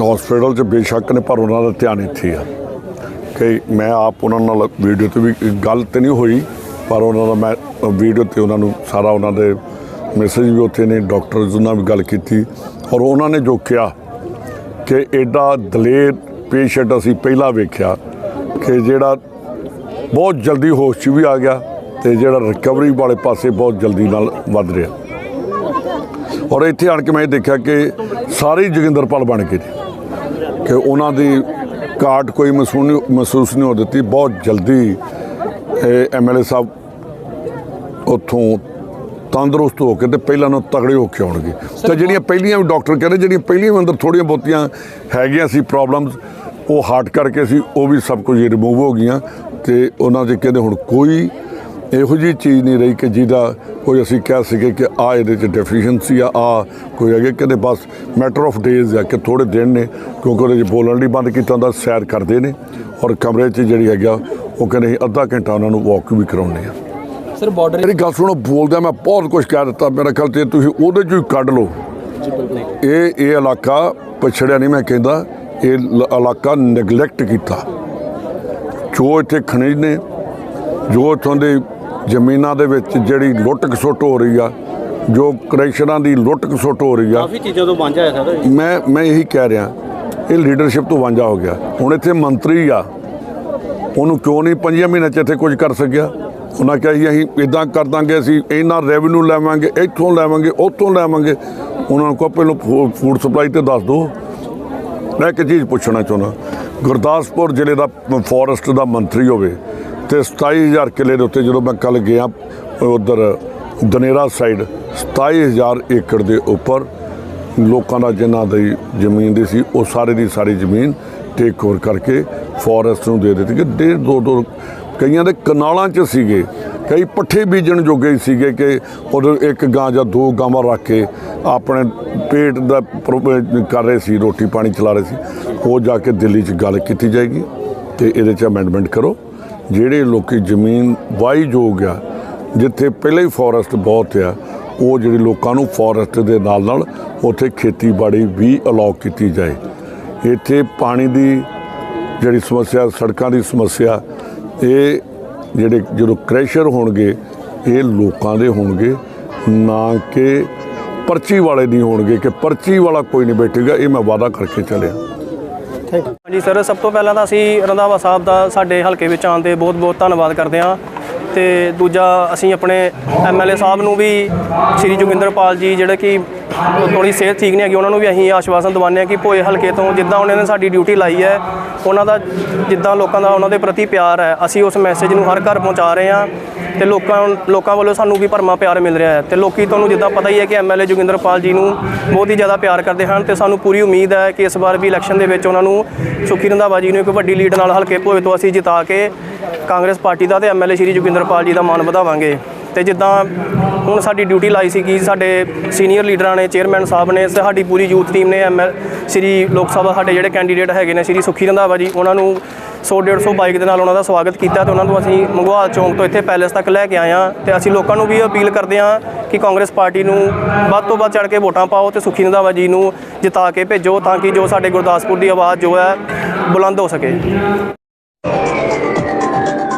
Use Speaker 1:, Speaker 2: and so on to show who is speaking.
Speaker 1: Hospital 'ਚ ਬੇਸ਼ੱਕ ਨੇ, ਪਰ ਉਹਨਾਂ ਦਾ ਧਿਆਨ ਇੱਥੇ ਆ। ਕਿ ਮੈਂ ਆਪ ਉਹਨਾਂ ਨਾਲ ਵੀਡੀਓ ਤੇ ਵੀ ਗੱਲ ਤੇ ਨਹੀਂ ਹੋਈ, ਪਰ ਉਹਨਾਂ ਦਾ ਮੈਂ ਵੀਡੀਓ ਤੇ ਉਹਨਾਂ ਨੂੰ ਸਾਰਾ ਉਹਨਾਂ ਦੇ ਮੈਸੇਜ ਵੀ ਉੱਥੇ ਨੇ ਡਾਕਟਰਸ ਨਾਲ ਵੀ ਗੱਲ ਕੀਤੀ। ਔਰ ਉਹਨਾਂ ਨੇ ਜੋ ਕਿਹਾ ਕਿ ਐਡਾ ਦਲੇਰ ਪੇਸ਼ੈਂਟ ਅਸੀਂ ਪਹਿਲਾਂ ਵੇਖਿਆ ਕਿ ਜਿਹੜਾ ਬਹੁਤ ਜਲਦੀ ਹੋਸ਼ 'ਚ ਵੀ ਆ ਗਿਆ ਤੇ ਜਿਹੜਾ ਰਿਕਵਰੀ ਵਾਲੇ ਪਾਸੇ ਬਹੁਤ ਜਲਦੀ ਨਾਲ ਵੱਧ ਰਿਹਾ। ਔਰ ਇੱਥੇ ਆਣ ਕੇ ਮੈਂ ਇਹ ਦੇਖਿਆ ਕਿ ਸਾਰੇ ਹੀ ਜੋਗਿੰਦਰਪਾਲ ਬਣ ਗਏ ਨੇ। ਕਿ ਉਹਨਾਂ ਦੀ ਕਾਰਡ ਕੋਈ ਮਹਿਸੂਸ ਨਹੀਂ ਹੋ ਦਿੱਤੀ। ਬਹੁਤ ਜਲਦੀ ਐਮਐਲਏ ਸਾਹਿਬ ਉੱਥੋਂ ਤੰਦਰੁਸਤ ਹੋ ਕੇ ਤੇ ਪਹਿਲਾਂ ਨੂੰ ਤਗੜੇ ਹੋ ਕੇ ਆਉਣਗੇ। ਤੇ ਜਿਹੜੀਆਂ ਪਹਿਲੀਆਂ ਵੀ ਡਾਕਟਰ ਕਹਿੰਦੇ ਜਿਹੜੀਆਂ ਪਹਿਲੀਆਂ ਵੀ ਅੰਦਰ ਥੋੜੀਆਂ ਬਹੁਤੀਆਂ ਹੈਗੀਆਂ ਸੀ ਪ੍ਰੋਬਲਮਸ ਉਹ ਹਾਰਟ ਕਰਕੇ ਸੀ ਉਹ ਵੀ ਸਭ ਕੁਝ ਰਿਮੂਵ ਹੋ ਗਈਆਂ ਤੇ ਉਹਨਾਂ ਦੇ ਕਹਿੰਦੇ ਹੁਣ ਕੋਈ ਇਹੋ ਜਿਹੀ ਚੀਜ਼ ਨਹੀਂ ਰਹੀ ਕਿ ਜਿਹਦਾ ਕੋਈ ਅਸੀਂ ਕਹਿ ਸਕੇ ਕਿ ਆ ਇਹਦੇ ਚ ਡੈਫੀਸ਼ੀਐਂਸੀ ਆ ਆ ਕੋਈ ਹੈਗੇ ਕਹਿੰਦੇ ਬਸ ਮੈਟਰ ਆਫ ਡੇਜ਼ ਆ ਕਿ ਥੋੜੇ ਦਿਨ ਨੇ ਕਿਉਂਕਿ ਉਹਦੇ 'ਚ ਬੋਲਣ ਨਹੀਂ ਬੰਦ ਕੀਤਾ ਹੁੰਦਾ ਸੈਰ ਕਰਦੇ ਨੇ ਔਰ ਕਮਰੇ 'ਚ ਜਿਹੜੀ ਹੈਗਾ ਉਹ ਕਹਿੰਦੇ ਅੱਧਾ ਘੰਟਾ ਉਹਨਾਂ ਨੂੰ ਵਾਕ ਵੀ ਕਰਾਉਂਦੇ ਆ
Speaker 2: ਸਰ ਬਾਰਡਰ
Speaker 1: ਮੇਰੀ ਗੱਲ ਸੁਣੋ ਬੋਲਦਾ ਮੈਂ ਬਹੁਤ ਕੁਝ ਕਹਿ ਦਿੱਤਾ। ਮੇਰਾ ਖਿਆਲ ਤੇ ਤੁਸੀਂ ਉਹਦੇ ਚੋਂ ਹੀ ਕੱਢ ਲਓ। ਇਹ ਇਹ ਇਲਾਕਾ ਪਛੜਿਆ ਨਹੀਂ ਮੈਂ ਕਹਿੰਦਾ ਇਹ ਇਲਾਕਾ ਨੈਗਲੈਕਟ ਕੀਤਾ। ਜੋ ਇੱਥੇ ਖਣਿਜ ਨੇ ਜੋ ਇੱਥੋਂ ਦੇ ਜ਼ਮੀਨਾਂ ਦੇ ਵਿੱਚ ਜਿਹੜੀ ਲੁੱਟ ਖਸੁੱਟ ਹੋ ਰਹੀ ਆ ਜੋ ਕ੍ਰੈਸ਼ਰਾਂ ਦੀ ਲੁੱਟ ਖਸੁੱਟ ਹੋ ਰਹੀ ਆ
Speaker 3: ਕਾਫੀ ਚੀਜ਼ਾਂ ਤੋਂ ਵਾਂਝਾ ਹੈ ਸਰ
Speaker 1: ਮੈਂ ਮੈਂ ਇਹੀ ਕਹਿ ਰਿਹਾ ਇਹ ਲੀਡਰਸ਼ਿਪ ਤੋਂ ਵਾਂਝਾ ਹੋ ਗਿਆ। ਹੁਣ ਇੱਥੇ ਮੰਤਰੀ ਆ ਉਹਨੂੰ ਕਿਉਂ ਨਹੀਂ ਪੰਜਾਂ ਮਹੀਨਿਆਂ 'ਚ ਇੱਥੇ ਕੁਝ ਕਰ ਸਕਿਆ? ਉਹਨਾਂ ਕਿਹਾ ਸੀ ਅਸੀਂ ਇਦਾਂ ਕਰ ਦਾਂਗੇ ਅਸੀਂ ਇੰਨਾ ਰੈਵਨਿਊ ਲੈਵਾਂਗੇ ਇੱਥੋਂ ਲੈਵਾਂਗੇ ਉੱਥੋਂ ਲੈਵਾਂਗੇ। ਉਹਨਾਂ ਨੂੰ ਕਹੋ ਪਹਿਲਾਂ ਫੂਡ ਸਪਲਾਈ ਤੇ ਦੱਸ ਦਿਓ ਮੈਂ ਇੱਕ ਚੀਜ਼ ਪੁੱਛਣਾ ਚਾਹੁੰਦਾ ਗੁਰਦਾਸਪੁਰ ਜ਼ਿਲ੍ਹੇ ਦਾ ਫੋਰੈਸਟ ਦਾ ਮੰਤਰੀ ਹੋਵੇ ਤੇ 27000 ਕਿੱਲੇ ਦੇ ਉੱਤੇ ਜਦੋਂ ਮੈਂ ਕੱਲ ਗਿਆ ਉਧਰ ਦਨੇਰਾ ਸਾਈਡ 27000 ਏਕੜ ਦੇ ਉੱਪਰ ਲੋਕਾਂ ਦਾ ਜਿਨ੍ਹਾਂ ਦੀ ਜ਼ਮੀਨ ਦੀ ਸੀ, ਉਹ ਸਾਰੇ ਦੀ ਸਾਰੀ ਜ਼ਮੀਨ ਟੇਕ ਓਵਰ ਕਰਕੇ ਫੋਰੈਸਟ ਨੂੰ ਦੇ ਦਿੱਤੀ ਕਿ ਡੇਢ ਦੋ ਦੋ ਕਈਆਂ ਦੇ ਕਨਾਲਾਂ 'ਚ ਸੀਗੇ, ਕਈ ਪੱਠੇ ਬੀਜਣ ਜੋਗੇ ਸੀਗੇ ਕਿ ਉਦੋਂ ਇੱਕ ਗਾਂ ਜਾਂ ਦੋ ਗਾਵਾਂ ਰੱਖ ਕੇ ਆਪਣੇ ਪੇਟ ਦਾ ਪ੍ਰੋ- ਕਰ ਰਹੇ ਸੀ, ਰੋਟੀ ਪਾਣੀ ਚਲਾ ਰਹੇ ਸੀ, ਉਹ ਜਾ ਕੇ ਦਿੱਲੀ 'ਚ ਗੱਲ ਕੀਤੀ ਜਾਏਗੀ ਤੇ ਇਹਦੇ 'ਚ ਅਮੈਂਡਮੈਂਟ ਕਰੋ। ਜਿਹੜੇ ਲੋਕੀ ਜ਼ਮੀਨ ਵਾਈ ਜੋਗ ਆ, ਜਿੱਥੇ ਪਹਿਲਾਂ ਹੀ ਫੋਰੈਸਟ ਬਹੁਤ ਆ, ਉਹ ਜਿਹੜੇ ਲੋਕਾਂ ਨੂੰ ਫੋਰੈਸਟ ਦੇ ਨਾਲ ਨਾਲ ਉੱਥੇ ਖੇਤੀਬਾੜੀ ਵੀ ਅਲਾਉ ਕੀਤੀ ਜਾਏ। ਇੱਥੇ ਪਾਣੀ ਦੀ ਜਿਹੜੀ ਸਮੱਸਿਆ, ਸੜਕਾਂ ਦੀ ਸਮੱਸਿਆ, ਇਹ ਜਿਹੜੇ ਜਦੋਂ ਕ੍ਰੈਸ਼ਰ ਹੋਣਗੇ, ਇਹ ਲੋਕਾਂ ਦੇ ਹੋਣਗੇ, ਨਾ ਕਿ ਪਰਚੀ ਵਾਲੇ ਨਹੀਂ ਹੋਣਗੇ, ਕਿ ਪਰਚੀ ਵਾਲਾ ਕੋਈ ਨਹੀਂ ਬੈਠੇਗਾ, ਇਹ ਮੈਂ ਵਾਅਦਾ ਕਰਕੇ ਚੱਲਿਆ।
Speaker 2: ਹਾਂਜੀ, ਸਰ, ਸਭ ਤੋਂ ਪਹਿਲਾਂ ਤਾਂ ਅਸੀਂ ਰੰਧਾਵਾ ਸਾਹਿਬ ਦਾ ਸਾਡੇ ਹਲਕੇ ਵਿੱਚ ਆਉਣ ਤੇ ਬਹੁਤ ਬਹੁਤ ਧੰਨਵਾਦ ਕਰਦੇ ਹਾਂ। ਤੇ ਦੂਜਾ ਅਸੀਂ ਆਪਣੇ ਐਮਐਲਏ ਸਾਹਿਬ ਨੂੰ ਵੀ, ਸ਼੍ਰੀ ਜੋਗਿੰਦਰਪਾਲ ਜੀ ਜਿਹੜੇ ਕਿ ਥੋੜੀ ਸਿਹਤ ਠੀਕ ਨਹੀਂ ਹੈਗੀ, ਉਹਨਾਂ ਨੂੰ ਵੀ ਅਸੀਂ ਆਸ਼ਵਾਸਨ ਦਿਵਾਉਂਦੇ ਹਾਂ ਕਿ ਭੋਏ ਹਲਕੇ ਤੋਂ ਜਿੱਦਾਂ ਉਹਨਾਂ ਨੇ ਸਾਡੀ ਡਿਊਟੀ ਲਾਈ ਹੈ, ਉਹਨਾਂ ਦਾ ਜਿੱਦਾਂ ਲੋਕਾਂ ਦਾ ਉਹਨਾਂ ਦੇ ਪ੍ਰਤੀ ਪਿਆਰ ਹੈ, ਅਸੀਂ ਉਸ ਮੈਸੇਜ ਨੂੰ ਹਰ ਘਰ ਪਹੁੰਚਾ ਰਹੇ ਹਾਂ ਤੇ ਲੋਕਾਂ ਲੋਕਾਂ ਵੱਲੋਂ ਸਾਨੂੰ ਵੀ ਭਰਮਾ ਪਿਆਰ ਮਿਲ ਰਿਹਾ ਹੈ ਤੇ ਲੋਕੀ ਤੁਹਾਨੂੰ ਜਿੱਦਾਂ ਪਤਾ ਹੀ ਹੈ ਕਿ ਐਮਐਲਏ ਜੋਗਿੰਦਰਪਾਲ ਜੀ ਨੂੰ ਬਹੁਤ ਹੀ ਜ਼ਿਆਦਾ ਪਿਆਰ ਕਰਦੇ ਹਨ ਤੇ ਸਾਨੂੰ ਪੂਰੀ ਉਮੀਦ ਹੈ ਕਿ ਇਸ ਵਾਰ ਵੀ ਇਲੈਕਸ਼ਨ ਦੇ ਵਿੱਚ ਉਹਨਾਂ ਨੂੰ ਸੁਖੀ ਰੰਧਾਵਾ ਜੀ ਨੂੰ ਇੱਕ ਵੱਡੀ ਲੀਡ ਨਾਲ ਹਲਕੇ ਭੋਏ ਤੋਂ ਅਸੀਂ ਜਿਤਾ ਕੇ ਕਾਂਗਰਸ ਪਾਰਟੀ ਦਾ ਤੇ ਐਮਐਲਏ ਸ਼੍ਰੀ ਜੋਗਿੰਦਰਪਾਲ ਜੀ ਦਾ ਮਾਣ ਵਧਾਵਾਂਗੇ। ਤੇ ਜਿੱਦਾਂ ਹੁਣ ਸਾਡੀ ਡਿਊਟੀ ਲਾਈ ਸੀ ਕਿ ਸਾਡੇ ਸੀਨੀਅਰ ਲੀਡਰਾਂ ਨੇ, ਚੇਅਰਮੈਨ ਸਾਹਿਬ ਨੇ, ਸਾਡੀ ਪੂਰੀ ਯੂਥ ਟੀਮ ਨੇ ਐਮਐਲ ਸ਼੍ਰੀ ਲੋਕ ਸਭਾ ਸਾਡੇ ਜਿਹੜੇ ਕੈਂਡੀਡੇਟ ਹੈਗੇ ਨੇ, ਸ਼੍ਰੀ ਸੁਖੀ ਰੰਧਾਵਾ ਜੀ, ਉਹਨਾਂ ਨੂੰ 100 150 ਬਾਈਕ ਦੇ ਨਾਲ ਉਹਨਾਂ ਦਾ ਸਵਾਗਤ ਕੀਤਾ ਤੇ ਉਹਨਾਂ ਨੂੰ ਅਸੀਂ ਮੰਗਵਾਲ ਚੌਂਕ ਤੋਂ ਇੱਥੇ ਪੈਲੇਸ ਤੱਕ ਲੈ ਕੇ ਆਏ ਹਾਂ ਤੇ ਅਸੀਂ ਲੋਕਾਂ ਨੂੰ ਵੀ ਅਪੀਲ ਕਰਦੇ ਹਾਂ ਕਿ ਕਾਂਗਰਸ ਪਾਰਟੀ ਨੂੰ ਵੱਧ ਤੋਂ ਵੱਧ ਚੜ ਕੇ ਵੋਟਾਂ ਪਾਓ ਤੇ ਸੁਖੀ ਰੰਧਾਵਾ ਜੀ ਨੂੰ ਜਿਤਾ ਕੇ ਭੇਜੋ ਤਾਂ ਕਿ ਜੋ ਸਾਡੇ ਗੁਰਦਾਸਪੁਰ ਦੀ ਆਵਾਜ਼ ਜੋ ਹੈ ਬੁਲੰਦ ਹੋ ਸਕੇ।